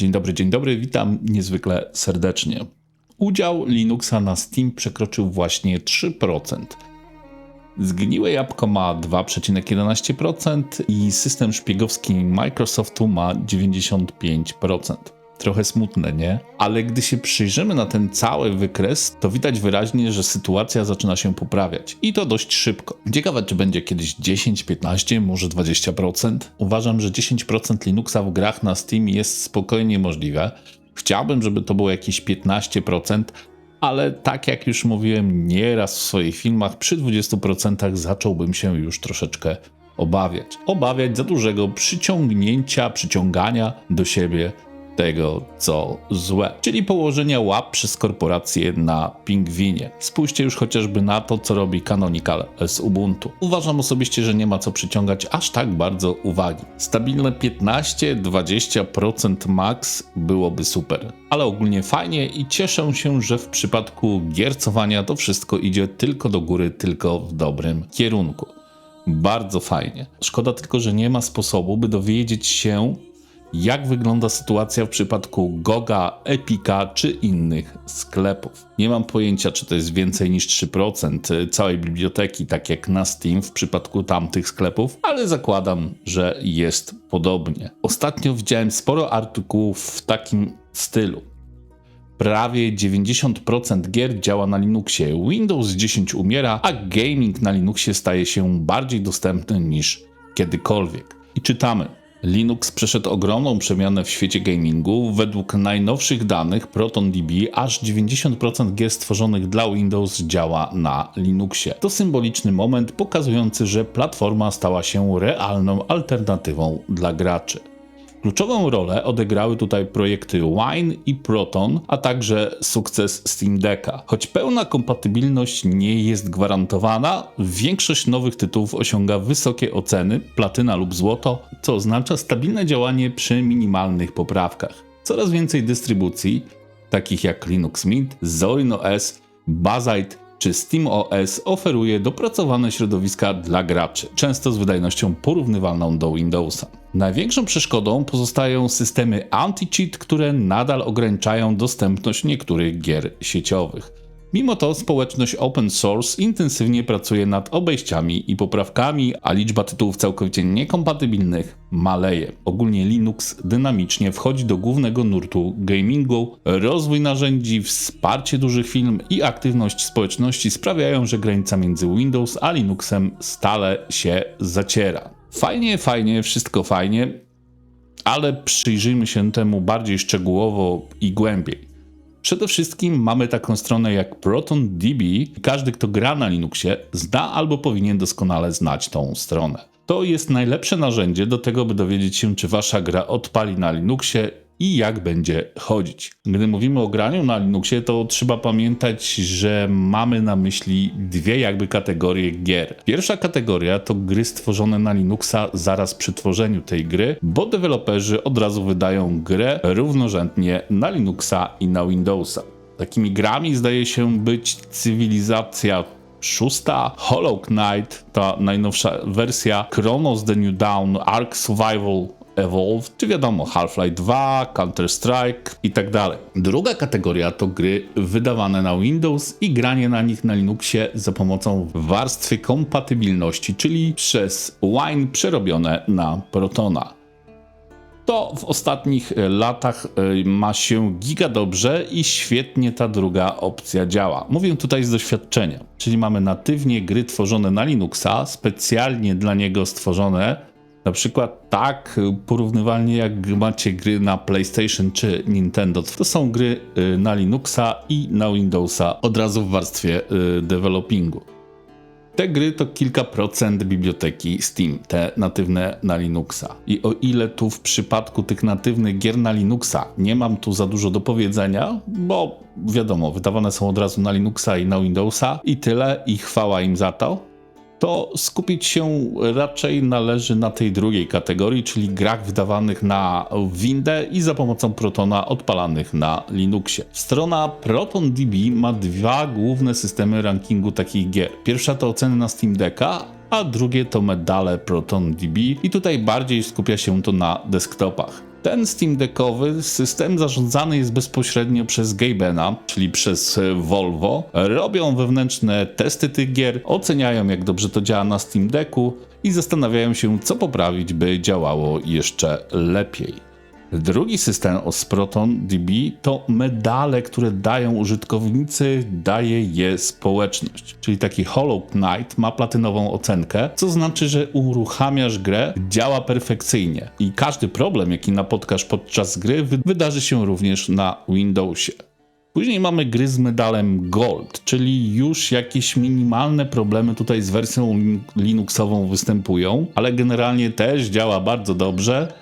Dzień dobry, dzień dobry, witam niezwykle serdecznie. Udział Linuxa na Steam przekroczył właśnie 3%. Zgniłe jabłko ma 2,11% i system szpiegowski Microsoftu ma 95%. Trochę smutne, nie? Ale gdy się przyjrzymy na ten cały wykres, to widać wyraźnie, że sytuacja zaczyna się poprawiać. I to dość szybko. Ciekawe, czy będzie kiedyś 10, 15, może 20%. Uważam, że 10% Linuxa w grach na Steam jest spokojnie możliwe. Chciałbym, żeby to było jakieś 15%, ale tak jak już mówiłem nieraz w swoich filmach, przy 20% zacząłbym się już troszeczkę obawiać. Obawiać za dużego przyciągnięcia, przyciągania do siebie tego, co złe, czyli położenia łap przez korporacje na pingwinie. Spójrzcie już chociażby na to, co robi Canonical z Ubuntu. Uważam osobiście, że nie ma co przyciągać aż tak bardzo uwagi. Stabilne 15-20% max byłoby super, ale ogólnie fajnie i cieszę się, że w przypadku giercowania to wszystko idzie tylko do góry, tylko w dobrym kierunku. Bardzo fajnie. Szkoda tylko, że nie ma sposobu, by dowiedzieć się, jak wygląda sytuacja w przypadku Goga, Epika czy innych sklepów. Nie mam pojęcia, czy to jest więcej niż 3% całej biblioteki, tak jak na Steam w przypadku tamtych sklepów, ale zakładam, że jest podobnie. Ostatnio widziałem sporo artykułów w takim stylu. Prawie 90% gier działa na Linuxie, Windows 10 umiera, a gaming na Linuxie staje się bardziej dostępny niż kiedykolwiek. I czytamy. Linux przeszedł ogromną przemianę w świecie gamingu. Według najnowszych danych ProtonDB aż 90% gier stworzonych dla Windows działa na Linuxie. To symboliczny moment pokazujący, że platforma stała się realną alternatywą dla graczy. Kluczową rolę odegrały tutaj projekty Wine i Proton, a także sukces Steam Decka. Choć pełna kompatybilność nie jest gwarantowana, większość nowych tytułów osiąga wysokie oceny, platyna lub złoto, co oznacza stabilne działanie przy minimalnych poprawkach. Coraz więcej dystrybucji, takich jak Linux Mint, Zorin OS, Bazite czy SteamOS oferuje dopracowane środowiska dla graczy, często z wydajnością porównywalną do Windowsa. Największą przeszkodą pozostają systemy anti-cheat, które nadal ograniczają dostępność niektórych gier sieciowych. Mimo to społeczność open source intensywnie pracuje nad obejściami i poprawkami, a liczba tytułów całkowicie niekompatybilnych maleje. Ogólnie Linux dynamicznie wchodzi do głównego nurtu gamingu. Rozwój narzędzi, wsparcie dużych firm i aktywność społeczności sprawiają, że granica między Windows a Linuxem stale się zaciera. Fajnie, fajnie, wszystko fajnie, ale przyjrzyjmy się temu bardziej szczegółowo i głębiej. Przede wszystkim mamy taką stronę jak ProtonDB. Każdy, kto gra na Linuxie, zna albo powinien doskonale znać tą stronę. To jest najlepsze narzędzie do tego, by dowiedzieć się, czy wasza gra odpali na Linuxie i jak będzie chodzić. Gdy mówimy o graniu na Linuxie, to trzeba pamiętać, że mamy na myśli dwie jakby kategorie gier. Pierwsza kategoria to gry stworzone na Linuxa zaraz przy tworzeniu tej gry, bo deweloperzy od razu wydają grę równorzędnie na Linuxa i na Windowsa. Takimi grami zdaje się być Cywilizacja szósta, Hollow Knight, ta najnowsza wersja, Chronos The New Dawn, Ark Survival Evolve, czy wiadomo Half-Life 2, Counter-Strike i tak dalej. Druga kategoria to gry wydawane na Windows i granie na nich na Linuxie za pomocą warstwy kompatybilności, czyli przez Wine przerobione na Protona to w ostatnich latach e, ma się giga dobrze i świetnie ta druga opcja działa. Mówię tutaj z doświadczenia, czyli mamy natywnie gry tworzone na Linuxa, specjalnie dla niego stworzone na przykład tak porównywalnie jak macie gry na PlayStation czy Nintendo. To są gry y, na Linuxa i na Windowsa od razu w warstwie y, developingu. Te gry to kilka procent biblioteki Steam, te natywne na Linuxa. I o ile tu w przypadku tych natywnych gier na Linuxa nie mam tu za dużo do powiedzenia, bo wiadomo, wydawane są od razu na Linuxa i na Windowsa i tyle i chwała im za to, to skupić się raczej należy na tej drugiej kategorii, czyli grach wydawanych na Windę i za pomocą Protona odpalanych na Linuxie. Strona ProtonDB ma dwa główne systemy rankingu takich gier. Pierwsza to oceny na Steam Decka, a drugie to medale ProtonDB i tutaj bardziej skupia się to na desktopach. Ten Steam Deckowy system zarządzany jest bezpośrednio przez Gabena, czyli przez e, Volvo. Robią wewnętrzne testy tych gier, oceniają jak dobrze to działa na Steam Decku i zastanawiają się co poprawić, by działało jeszcze lepiej. Drugi system Osproton DB to medale, które dają użytkownicy, daje je społeczność. Czyli taki Hollow Knight ma platynową ocenkę, co znaczy, że uruchamiasz grę, działa perfekcyjnie i każdy problem, jaki napotkasz podczas gry, wy wydarzy się również na Windowsie. Później mamy gry z medalem Gold, czyli już jakieś minimalne problemy tutaj z wersją Linuxową występują, ale generalnie też działa bardzo dobrze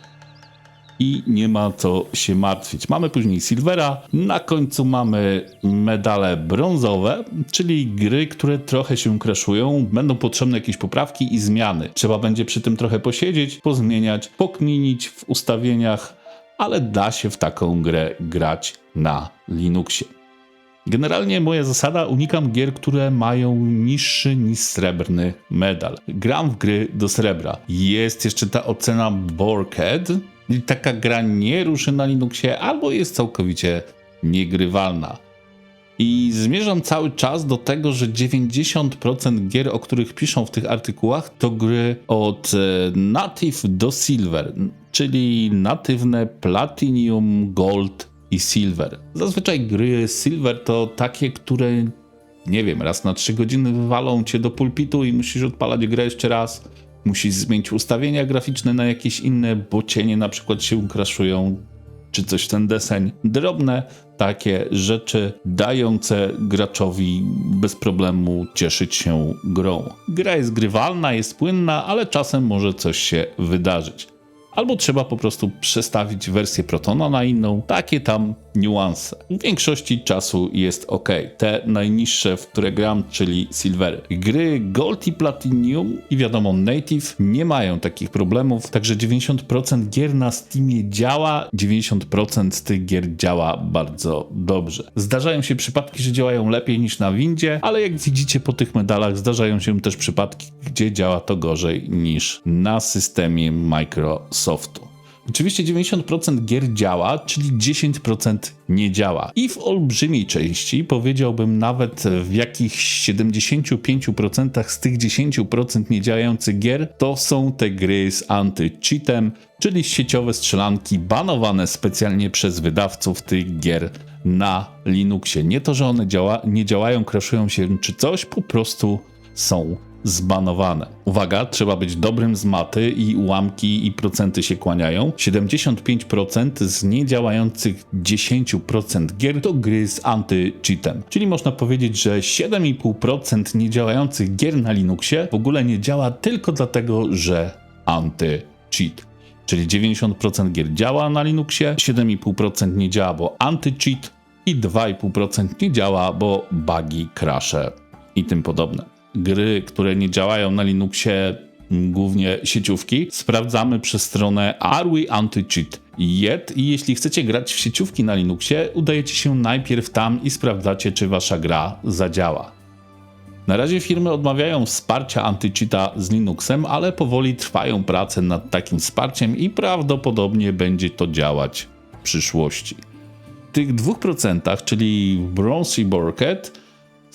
i nie ma co się martwić. Mamy później Silvera, na końcu mamy medale brązowe, czyli gry, które trochę się crashują, będą potrzebne jakieś poprawki i zmiany. Trzeba będzie przy tym trochę posiedzieć, pozmieniać, pokminić w ustawieniach, ale da się w taką grę grać na Linuxie. Generalnie moja zasada, unikam gier, które mają niższy niż srebrny medal. Gram w gry do srebra. Jest jeszcze ta ocena Borked, taka gra nie ruszy na Linuxie albo jest całkowicie niegrywalna. I zmierzam cały czas do tego, że 90% gier, o których piszą w tych artykułach, to gry od e, Native do Silver, czyli natywne Platinum, Gold i Silver. Zazwyczaj gry Silver to takie, które nie wiem, raz na 3 godziny wywalą cię do pulpitu i musisz odpalać grę jeszcze raz musisz zmienić ustawienia graficzne na jakieś inne, bo cienie na przykład się kraszują, czy coś ten deseń. Drobne takie rzeczy dające graczowi bez problemu cieszyć się grą. Gra jest grywalna, jest płynna, ale czasem może coś się wydarzyć albo trzeba po prostu przestawić wersję Protona na inną. Takie tam niuanse. W większości czasu jest ok. Te najniższe, w które gram, czyli Silvery. Gry Gold i Platinum i wiadomo Native nie mają takich problemów, także 90% gier na Steamie działa, 90% z tych gier działa bardzo dobrze. Zdarzają się przypadki, że działają lepiej niż na Windzie, ale jak widzicie po tych medalach zdarzają się też przypadki, gdzie działa to gorzej niż na systemie Microsoft Oczywiście 90% gier działa, czyli 10% nie działa. I w olbrzymiej części, powiedziałbym nawet w jakichś 75% z tych 10% niedziałających gier, to są te gry z anty-cheatem, czyli sieciowe strzelanki banowane specjalnie przez wydawców tych gier na Linuxie. Nie to, że one działa, nie działają, crashują się czy coś, po prostu są zbanowane. Uwaga, trzeba być dobrym z maty i ułamki i procenty się kłaniają. 75% z niedziałających 10% gier to gry z anty-cheatem. Czyli można powiedzieć, że 7,5% niedziałających gier na Linuxie w ogóle nie działa tylko dlatego, że anty-cheat. Czyli 90% gier działa na Linuxie, 7,5% nie działa, bo anty-cheat i 2,5% nie działa, bo bugi, crashe i tym podobne gry, które nie działają na Linuxie, głównie sieciówki, sprawdzamy przez stronę Are We Anti-Cheat Yet i jeśli chcecie grać w sieciówki na Linuxie, udajecie się najpierw tam i sprawdzacie, czy wasza gra zadziała. Na razie firmy odmawiają wsparcia antycheata z Linuxem, ale powoli trwają prace nad takim wsparciem i prawdopodobnie będzie to działać w przyszłości. W tych 2%, czyli Bronze i Borket,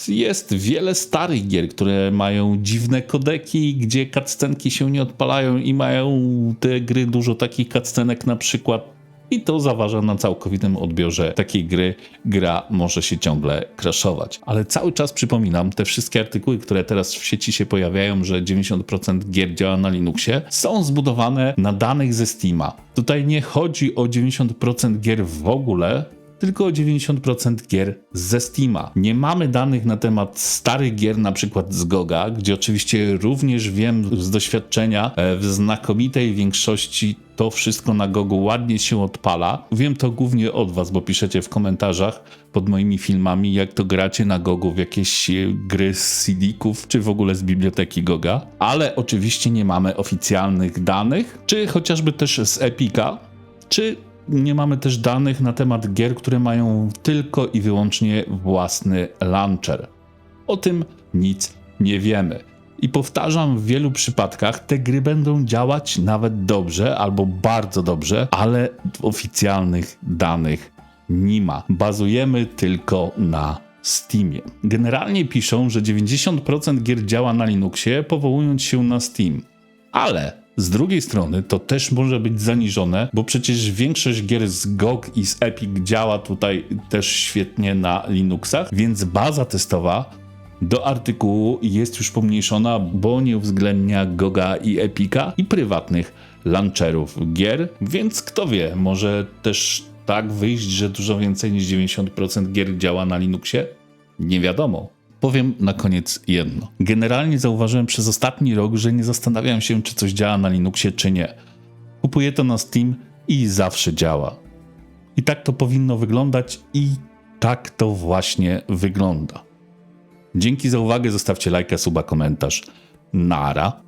jest wiele starych gier, które mają dziwne kodeki, gdzie cutscenki się nie odpalają i mają te gry dużo takich cutscenek na przykład i to zaważa na całkowitym odbiorze takiej gry. Gra może się ciągle crashować. Ale cały czas przypominam, te wszystkie artykuły, które teraz w sieci się pojawiają, że 90% gier działa na Linuxie, są zbudowane na danych ze Steama. Tutaj nie chodzi o 90% gier w ogóle, tylko 90% gier ze Steama. Nie mamy danych na temat starych gier, na przykład z Goga, gdzie oczywiście również wiem z doświadczenia e, w znakomitej większości to wszystko na Gogu ładnie się odpala. Wiem to głównie od Was, bo piszecie w komentarzach pod moimi filmami, jak to gracie na Gogu w jakieś e, gry z CD-ków, czy w ogóle z biblioteki Goga. Ale oczywiście nie mamy oficjalnych danych, czy chociażby też z Epika, czy nie mamy też danych na temat gier, które mają tylko i wyłącznie własny launcher. O tym nic nie wiemy. I powtarzam, w wielu przypadkach te gry będą działać nawet dobrze albo bardzo dobrze, ale oficjalnych danych nie ma. Bazujemy tylko na Steamie. Generalnie piszą, że 90% gier działa na Linuxie, powołując się na Steam. Ale z drugiej strony to też może być zaniżone, bo przecież większość gier z GOG i z Epic działa tutaj też świetnie na Linuxach, więc baza testowa do artykułu jest już pomniejszona, bo nie uwzględnia Goga i Epika i prywatnych launcherów gier, więc kto wie, może też tak wyjść, że dużo więcej niż 90% gier działa na Linuxie? Nie wiadomo. Powiem na koniec jedno. Generalnie zauważyłem przez ostatni rok, że nie zastanawiam się, czy coś działa na Linuxie, czy nie. Kupuję to na Steam i zawsze działa. I tak to powinno wyglądać, i tak to właśnie wygląda. Dzięki za uwagę, zostawcie lajka, suba, komentarz. Nara.